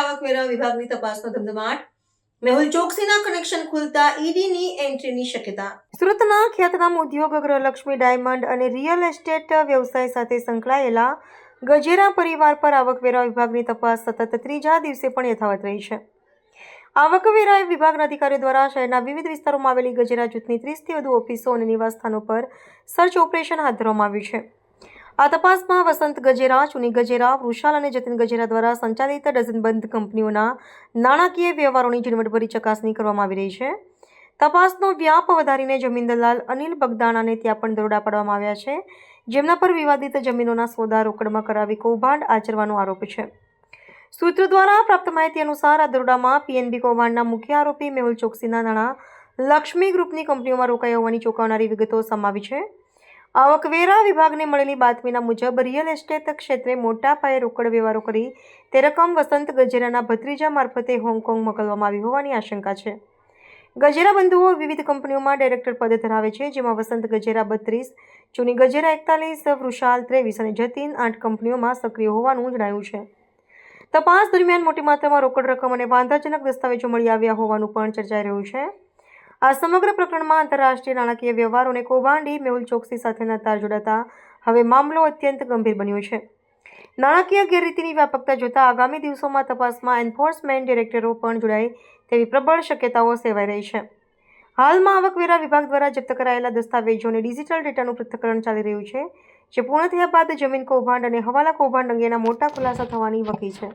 આવકવેરા વિભાગની તપાસનો ધમધમાટ. મેહુલ ચોકસીના કનેક્શન ખુલતા ઈડીની એન્ટ્રીની શક્યતા. સુરતના ખ્યાતનામ ઉદ્યોગ ગૃહલક્ષ્મી ડાયમંડ અને રિયલ એસ્ટેટ વ્યવસાય સાથે સંકળાયેલા ગજેરા પરિવાર પર આવકવેરા વિભાગની તપાસ સતત ત્રીજા દિવસે પણ યથાવત રહી છે. આવકવેરા વિભાગના અધિકારીઓ દ્વારા શહેરના વિવિધ વિસ્તારોમાં આવેલી ગજેરા જૂથની ત્રીસથી વધુ ઓફિસો અને નિવાસસ્થાનો પર સર્ચ ઓપરેશન હાથ ધરવામાં આવ્યું છે. આ તપાસમાં વસંત ગજેરા, ચુની ગજેરા, વૃષાલ અને જતીન ગજેરા દ્વારા સંચાલિત ડઝનબંધ કંપનીઓના નાણાકીય વ્યવહારોની ઝીણવટભરી ચકાસણી કરવામાં આવી રહી છે. તપાસનો વ્યાપ વધારીને જમીન દલાલ અનિલ બગદાણાને ત્યાં પણ દરોડા પાડવામાં આવ્યા છે. જેમના પર વિવાદિત જમીનોના સોદા રોકડમાં કરાવી કૌભાંડ આચરવાનો આરોપ છે. સૂત્રો દ્વારા પ્રાપ્ત માહિતી અનુસાર આ દરોડામાં પીએનબી કૌભાંડના મુખ્ય આરોપી મેહુલ ચોકસીના નાણાં લક્ષ્મી ગ્રુપની કંપનીઓમાં રોકાયા હોવાની ચોંકાવનારી વિગતો સમાવી છે. આવકવેરા વિભાગને મળેલી બાતમીના મુજબ રિયલ એસ્ટેટ ક્ષેત્રે મોટા પાયે રોકડ વ્યવહારો કરી તે રકમ વસંત ગજેરાના ભત્રીજા મારફતે હોંગકોંગ મોકલવામાં આવી હોવાની આશંકા છે. ગજેરા બંધુઓ વિવિધ કંપનીઓમાં ડાયરેક્ટર પદ ધરાવે છે, જેમાં વસંત ગજેરા બત્રીસ, ચુની ગજેરા એકતાલીસ, વૃષાલ ત્રેવીસ અને જતીન આઠ કંપનીઓમાં સક્રિય હોવાનું જણાયું છે. તપાસ દરમિયાન મોટી માત્રામાં રોકડ રકમ અને વાંધાજનક દસ્તાવેજો મળી આવ્યા હોવાનું પણ ચર્ચાઈ રહ્યું છે. આ સમગ્ર પ્રકરણમાં આંતરરાષ્ટ્રીય નાણાકીય વ્યવહારોને કૌભાંડી મેહુલ ચોકસી સાથેના તાર જોડાતા હવે મામલો અત્યંત ગંભીર બન્યો છે. નાણાકીય ગેરરીતિની વ્યાપકતા જોતા આગામી દિવસોમાં તપાસમાં એન્ફોર્સમેન્ટ ડિરેક્ટરો પણ જોડાય તેવી પ્રબળ શક્યતાઓ સેવાઈ રહી છે. હાલમાં આવકવેરા વિભાગ દ્વારા જપ્ત કરાયેલા દસ્તાવેજોને ડિજિટલ ડેટાનું પૃથ્થકરણ ચાલી રહ્યું છે, જે પૂર્ણ થયા બાદ જમીન કૌભાંડ અને હવાલા કૌભાંડ અંગેના મોટા ખુલાસા થવાની વકી છે.